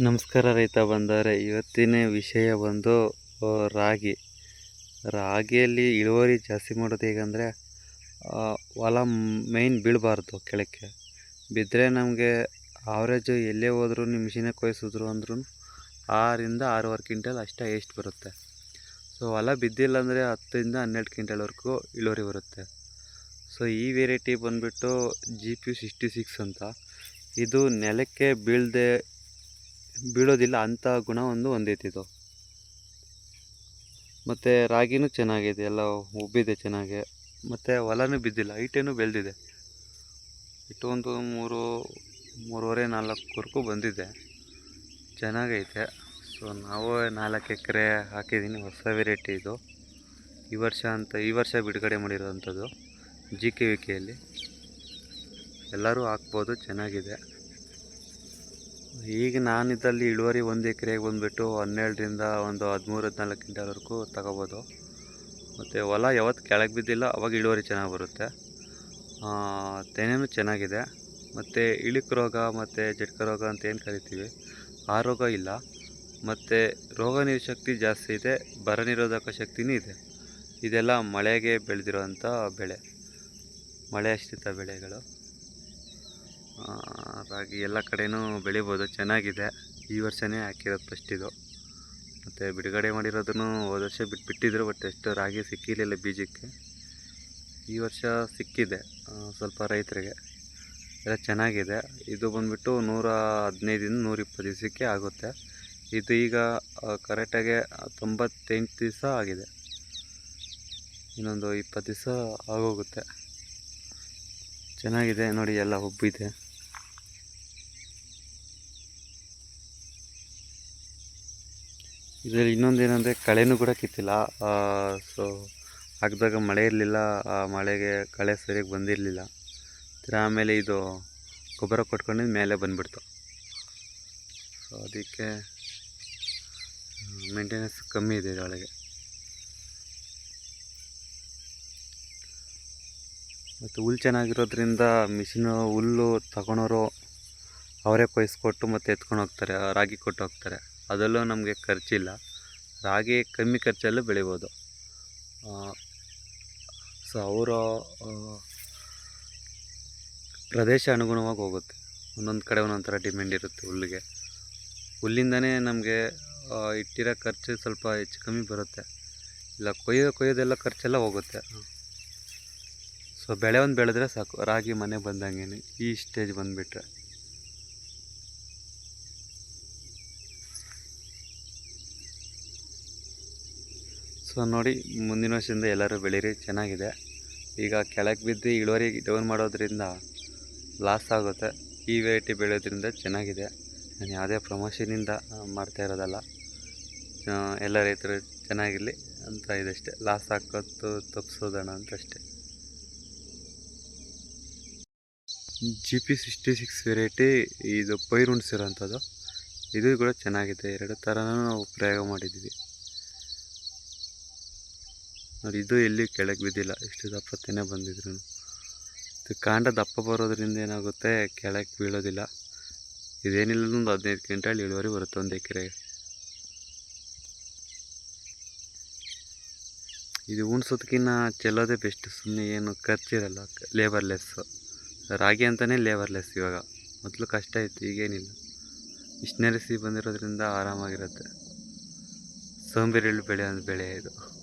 ನಮಸ್ಕಾರ ರೈತ ಬಂದರೆ, ಇವತ್ತಿನ ವಿಷಯ ಬಂದು ರಾಗಿ. ರಾಗಿಯಲ್ಲಿ ಇಳುವರಿ ಜಾಸ್ತಿ ಮಾಡೋದು ಹೇಗಂದರೆ ಹೊಲ ಮೈನ್ ಬೀಳಬಾರ್ದು ಕೆಳಕ್ಕೆ. ಬಿದ್ದರೆ ನಮಗೆ ಆವ್ರೇಜು ಎಲ್ಲೇ ಹೋದ್ರೂ ಮಿಷಿನಾಗ ಕೊಯ್ಸಿದ್ರು ಅಂದ್ರೂ ಆರರಿಂದ ಆರೂವರೆ ಕ್ವಿಂಟಲ್ ಅಷ್ಟೇ ಎಷ್ಟು ಬರುತ್ತೆ. ಸೊ ಹೊಲ ಬಿದ್ದಿಲ್ಲ ಅಂದರೆ ಹತ್ತರಿಂದ ಹನ್ನೆರಡು ಕ್ವಿಂಟಲ್ವರೆಗೂ ಇಳುವರಿ ಬರುತ್ತೆ. ಸೊ ಈ ವೆರೈಟಿ ಬಂದುಬಿಟ್ಟು ಜಿ ಪಿ ಸಿಕ್ಸ್ಟಿ ಸಿಕ್ಸ್ ಅಂತ. ಇದು ನೆಲಕ್ಕೆ ಬೀಳದೆ ಬೀಳೋದಿಲ್ಲ, ಅಂಥ ಗುಣ ಒಂದು ಹೊಂದೈತೆ ಇದು. ಮತ್ತು ರಾಗಿನೂ ಚೆನ್ನಾಗಿದೆ ಎಲ್ಲ ಉಬ್ಬಿದೆ ಚೆನ್ನಾಗಿ. ಮತ್ತು ಹೊಲನೂ ಬಿದ್ದಿಲ್ಲ, ಹೈಟೇನು ಬೆಳೆದಿದೆ. ಇಟ್ಟು ಒಂದು ಮೂರು, ಮೂರುವರೆ ನಾಲ್ಕುವರೆಗೂ ಬಂದಿದೆ. ಚೆನ್ನಾಗೈತೆ. ಸೊ ನಾವು ನಾಲ್ಕು ಎಕರೆ ಹಾಕಿದ್ದೀನಿ, ಹೊಸ ವೆರೈಟಿ ಇದು. ಈ ವರ್ಷ ಅಂತ, ಈ ವರ್ಷ ಬಿಡುಗಡೆ ಮಾಡಿರೋವಂಥದ್ದು, ಜಿ ಕೆ ವಿ ಕೆಯಲ್ಲಿ ಎಲ್ಲರೂ ಹಾಕ್ಬೋದು, ಚೆನ್ನಾಗಿದೆ. ಈಗ ನಾನಿದ್ದಲ್ಲಿ ಇಳುವರಿ ಒಂದು ಎಕರೆಗೆ ಬಂದುಬಿಟ್ಟು ಹನ್ನೆರಡರಿಂದ ಒಂದು ಹದಿಮೂರು ಹದಿನಾಲ್ಕು ಕ್ವಿಂಟಲ್ವರೆಗೂ ತಗೋಬೋದು. ಮತ್ತು ಹೊಲ ಯಾವತ್ತು ಕೆಳಗೆ ಬಿದ್ದಿಲ್ಲ, ಅವಾಗ ಇಳುವರಿ ಚೆನ್ನಾಗಿ ಬರುತ್ತೆ. ತೆನೆನೂ ಚೆನ್ನಾಗಿದೆ. ಮತ್ತು ಇಳಿಕ ರೋಗ ಮತ್ತು ಜಟ್ಕ ರೋಗ ಅಂತ ಏನು ಕರಿತೀವಿ, ಆ ರೋಗ ಇಲ್ಲ. ಮತ್ತು ರೋಗ ಶಕ್ತಿ ಜಾಸ್ತಿ ಇದೆ, ಬರ ನಿರೋಧಕ ಶಕ್ತಿನೂ ಇದೆ. ಇದೆಲ್ಲ ಮಳೆಗೆ ಬೆಳೆದಿರೋವಂಥ ಬೆಳೆ, ಮಳೆ ಆಶ್ರಿತ ಬೆಳೆಗಳು. ರಾಗಿ ಎಲ್ಲ ಕಡೆಯೂ ಬೆಳಿಬೋದು. ಚೆನ್ನಾಗಿದೆ. ಈ ವರ್ಷವೇ ಹಾಕಿರೋದು ಫಸ್ಟ್ ಇದು. ಮತ್ತು ಬಿಡುಗಡೆ ಮಾಡಿರೋದನ್ನು ಹೋದ ವರ್ಷ ಬಿಟ್ಟು ಬಿಟ್ಟಿದ್ರು ಬಟ್ ಎಷ್ಟು ರಾಗಿ ಸಿಕ್ಕಿರಲಿಲ್ಲ ಬೀಜಕ್ಕೆ. ಈ ವರ್ಷ ಸಿಕ್ಕಿದೆ ಸ್ವಲ್ಪ ರೈತರಿಗೆ. ಎಲ್ಲ ಚೆನ್ನಾಗಿದೆ. ಇದು ಬಂದುಬಿಟ್ಟು ನೂರ ಹದಿನೈದಿಂದ ನೂರ ಇಪ್ಪತ್ತು ದಿವಸಕ್ಕೆ ಆಗುತ್ತೆ. ಇದು ಈಗ ಕರೆಕ್ಟಾಗಿ ತೊಂಬತ್ತೆಂಟು ದಿವಸ ಆಗಿದೆ. ಇನ್ನೊಂದು ಇಪ್ಪತ್ತು ದಿವಸ ಆಗೋಗುತ್ತೆ. ಚೆನ್ನಾಗಿದೆ ನೋಡಿ, ಎಲ್ಲ ಉಬ್ಬಿದೆ ಇದರಲ್ಲಿ ಇನ್ನೊಂದೇನೆಂದರೆ ಕಳೆನೂ ಕೂಡ ಕಿತ್ತಿಲ್ಲ. ಸೊ ಹಾಕಿದಾಗ ಮಳೆ ಇರಲಿಲ್ಲ, ಆ ಮಳೆಗೆ ಕಳೆ ಸರಿಯಾಗಿ ಬಂದಿರಲಿಲ್ಲ. ತಿರ್ಗಾ ಆಮೇಲೆ ಇದು ಗೊಬ್ಬರ ಕೊಟ್ಕೊಂಡು ಮೇಲೆ ಬಂದುಬಿಡ್ತು. ಸೊ ಅದಕ್ಕೆ ಮೇಂಟೆನೆನ್ಸ್ ಕಮ್ಮಿ ಇದೆ ಇದರೊಳಗೆ. ಮತ್ತು ಹುಲ್ ಚೆನ್ನಾಗಿರೋದ್ರಿಂದ ಮಿಷಿನು ಹುಲ್ಲು ತಗೊಳೋರು ಅವರೇ ಕೊಯ್ಸ್ಕೊಟ್ಟು ಮತ್ತು ಎತ್ಕೊಂಡು ಹೋಗ್ತಾರೆ, ರಾಗಿ ಕೊಟ್ಟು ಹೋಗ್ತಾರೆ. ಅದರಲ್ಲೂ ನಮಗೆ ಖರ್ಚಿಲ್ಲ. ರಾಗಿ ಕಮ್ಮಿ ಖರ್ಚಲ್ಲೂ ಬೆಳಿಬೋದು. ಸೊ ಅವರ ಪ್ರದೇಶ ಅನುಗುಣವಾಗಿ ಹೋಗುತ್ತೆ. ಒಂದೊಂದು ಕಡೆ ಒಂದೊಂದು ಥರ ಡಿಮ್ಯಾಂಡ್ ಇರುತ್ತೆ ಹುಲ್ಲಿಗೆ. ಹುಲ್ಲಿಂದನೇ ನಮಗೆ ಇಟ್ಟಿರೋ ಖರ್ಚು ಸ್ವಲ್ಪ ಹೆಚ್ಚು ಕಮ್ಮಿ ಬರುತ್ತೆ. ಇಲ್ಲ ಕೊಯ್ಯೋ ಕೊಯ್ಯೋದೆಲ್ಲ ಖರ್ಚೆಲ್ಲ ಹೋಗುತ್ತೆ. ಸೊ ಬೆಳೆ ಒಂದು ಬೆಳೆದ್ರೆ ಸಾಕು. ರಾಗಿ ಮನೆ ಬಂದಂಗೆ ಈ ಸ್ಟೇಜ್ ಬಂದುಬಿಟ್ರೆ. ಸೊ ನೋಡಿ, ಮುಂದಿನ ವರ್ಷದಿಂದ ಎಲ್ಲರೂ ಬೆಳೀರಿ, ಚೆನ್ನಾಗಿದೆ. ಈಗ ಕೆಳಗೆ ಬಿದ್ದು ಇಳುವರಿ ಡೌನ್ ಮಾಡೋದ್ರಿಂದ ಲಾಸ್ ಆಗುತ್ತೆ. ಈ ವೆರೈಟಿ ಬೆಳೆಯೋದ್ರಿಂದ ಚೆನ್ನಾಗಿದೆ. ನಾನು ಯಾವುದೇ ಪ್ರಮೋಷನಿಂದ ಮಾಡ್ತಾ ಇರೋದಲ್ಲ. ಎಲ್ಲ ರೈತರು ಚೆನ್ನಾಗಿರಲಿ ಅಂತ ಇದಷ್ಟೇ. ಲಾಸ್ ಹಾಕೋದು ತಪ್ಪಿಸೋದಣ ಅಂತ ಅಷ್ಟೇ G P sixty six variety ಇದು ಪೈರು ಉಣಿಸಿರೋಂಥದ್ದು ಇದು ಕೂಡ ಚೆನ್ನಾಗಿದೆ. ಎರಡು ಥರನೂ ನಾವು ಪ್ರಯೋಗ ಮಾಡಿದ್ದೀವಿ. ನೋಡಿ, ಇದು ಎಲ್ಲಿ ಕೆಳಗೆ ಬಿದ್ದಿಲ್ಲ. ಎಷ್ಟು ದಪ್ಪ ತೆನೆ ಬಂದಿದ್ರು ಇದು ಕಾಂಡ ದಪ್ಪ ಬರೋದ್ರಿಂದ ಏನಾಗುತ್ತೆ? ಕೆಳಗೆ ಬೀಳೋದಿಲ್ಲ. ಇದೇನಿಲ್ಲ ಒಂದು ಹದಿನೈದು ಕ್ವಿಂಟಲ್ ಇಳುವರಿ ಬರುತ್ತೆ ಒಂದು ಎಕರೆ ಇದು ಉಣ್ಸೋದಕ್ಕಿಂತ ಚೆಲ್ಲೋದೇ ಬೆಸ್ಟ್ ಸುಮ್ಮನೆ ಏನು ಖರ್ಚಿರಲ್ಲ. ಲೇಬರ್ಲೆಸ್ಸು ರಾಗಿ ಅಂತಲೇ ಲೇಬರ್ಲೆಸ್ ಇವಾಗ. ಮೊದಲು ಕಷ್ಟ ಇತ್ತು, ಈಗೇನಿಲ್ಲ. ಮಿಷ್ನರಿಸಿ ಬಂದಿರೋದ್ರಿಂದ ಆರಾಮಾಗಿರುತ್ತೆ. ಸೋಂಬೇರಿಳ್ಳಿ ಬೆಳೆ ಬೆಳೆ ಇದು.